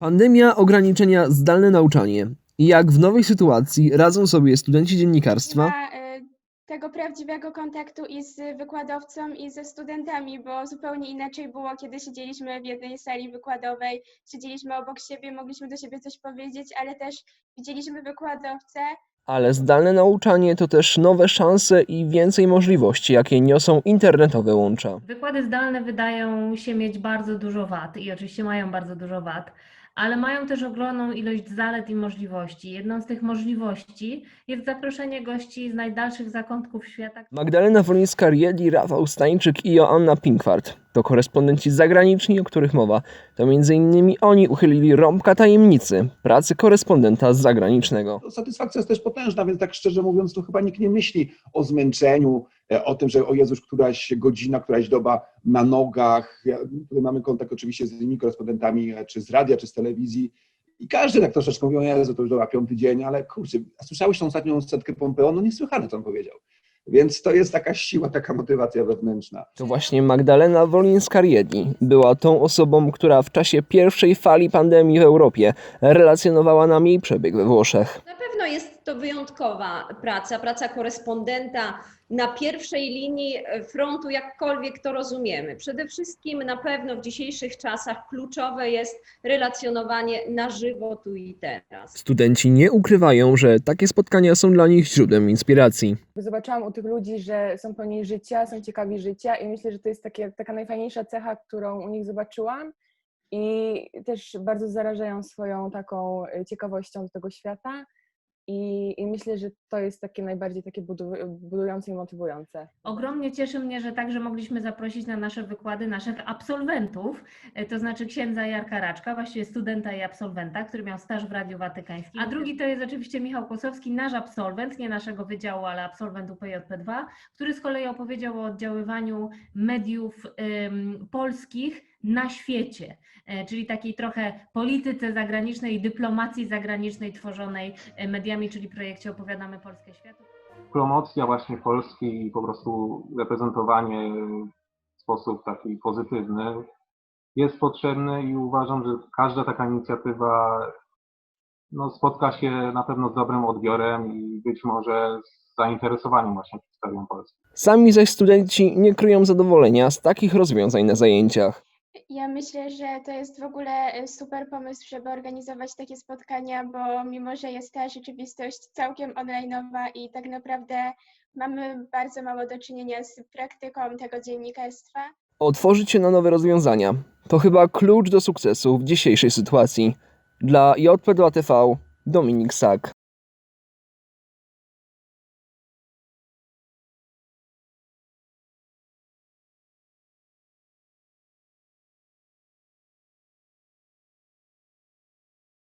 Pandemia, ograniczenia, zdalne nauczanie. Jak w nowej sytuacji radzą sobie studenci dziennikarstwa? ma e, tego prawdziwego kontaktu i z wykładowcą, i ze studentami, bo zupełnie inaczej było, kiedy siedzieliśmy w jednej sali wykładowej, siedzieliśmy obok siebie, mogliśmy do siebie coś powiedzieć, ale też widzieliśmy wykładowcę, Ale zdalne nauczanie to też nowe szanse i więcej możliwości, jakie niosą internetowe łącza. Wykłady zdalne wydają się mieć bardzo dużo wad i oczywiście mają bardzo dużo wad, ale mają też ogromną ilość zalet i możliwości. Jedną z tych możliwości jest zaproszenie gości z najdalszych zakątków świata, Magdalena Wolińska-Riedli, Rafał Stańczyk i Joanna Pinkwart to korespondenci zagraniczni, o których mowa. To m.in. oni uchylili rąbka tajemnicy pracy korespondenta zagranicznego. Satysfakcja jest też potężna, więc tak szczerze mówiąc, to chyba nikt nie myśli o zmęczeniu, o tym, że o Jezus, któraś godzina, któraś doba na nogach. Tutaj mamy kontakt oczywiście z innymi korespondentami, e, czy z radia, czy z telewizji. I każdy tak troszeczkę mówi, o Jezu, to już dobra, piąty dzień, ale kurczę, a słyszałeś tą ostatnią setkę Pompeo? No niesłychane, co on powiedział. Więc to jest taka siła, taka motywacja wewnętrzna. To właśnie Magdalena Wolińska-Riedli była tą osobą, która w czasie pierwszej fali pandemii w Europie relacjonowała nam jej przebieg we Włoszech. Na pewno jest to wyjątkowa praca, praca korespondenta na pierwszej linii frontu, jakkolwiek to rozumiemy. Przede wszystkim na pewno w dzisiejszych czasach kluczowe jest relacjonowanie na żywo tu i teraz. Studenci nie ukrywają, że takie spotkania są dla nich źródłem inspiracji. zobaczyłam u tych ludzi, że są pełni życia, są ciekawi życia i myślę, że to jest takie, taka najfajniejsza cecha, którą u nich zobaczyłam i też bardzo zarażają swoją taką ciekawością do tego świata i, i myślę, że to jest takie najbardziej takie budu, budujące i motywujące. Ogromnie cieszy mnie, że także mogliśmy zaprosić na nasze wykłady naszych absolwentów, e, to znaczy księdza Jarka Raczka, właściwie studenta i absolwenta, który miał staż w Radiu Watykańskim. A drugi to jest oczywiście Michał Kłosowski, nasz absolwent, nie naszego wydziału, ale absolwent UPJP2, który z kolei opowiedział o oddziaływaniu mediów ym, polskich na świecie, e, czyli takiej trochę polityce zagranicznej i dyplomacji zagranicznej tworzonej e, mediami, czyli projekcie Opowiadamy Polskę Światu. promocja właśnie Polski i po prostu reprezentowanie w sposób taki pozytywny jest potrzebny i uważam, że każda taka inicjatywa no, spotka się na pewno z dobrym odbiorem i być może z zainteresowaniem właśnie historią Polski. Sami zaś studenci nie kryją zadowolenia z takich rozwiązań na zajęciach. Ja myślę, że to jest w ogóle e, super pomysł, żeby organizować takie spotkania, bo mimo, że jest ta rzeczywistość całkiem online'owa i tak naprawdę mamy bardzo mało do czynienia z praktyką tego dziennikarstwa, Otworzyć się na nowe rozwiązania to chyba klucz do sukcesu w dzisiejszej sytuacji. Dla JP2TV Dominik Sak.